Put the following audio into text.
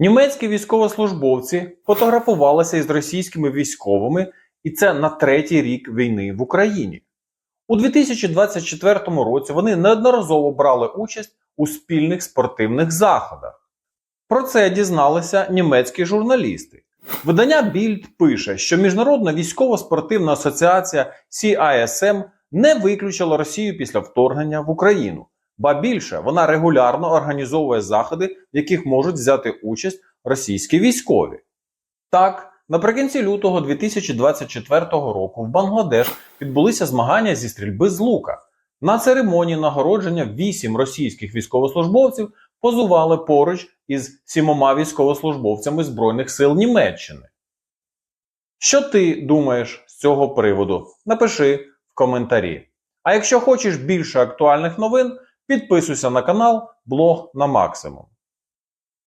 Німецькі військовослужбовці фотографувалися із російськими військовими, і це на третій рік війни в Україні. У 2024 році вони неодноразово брали участь у спільних спортивних заходах. Про це дізналися німецькі журналісти. Видання Більд пише, що Міжнародна військово-спортивна асоціація CISM не виключила Росію після вторгнення в Україну. Ба більше вона регулярно організовує заходи, в яких можуть взяти участь російські військові. Так, наприкінці лютого 2024 року в Бангладеш відбулися змагання зі стрільби з лука. На церемонії нагородження вісім російських військовослужбовців позували поруч із сімома військовослужбовцями Збройних сил Німеччини. Що ти думаєш з цього приводу? Напиши в коментарі. А якщо хочеш більше актуальних новин, підписуйся на канал Блог на максимум.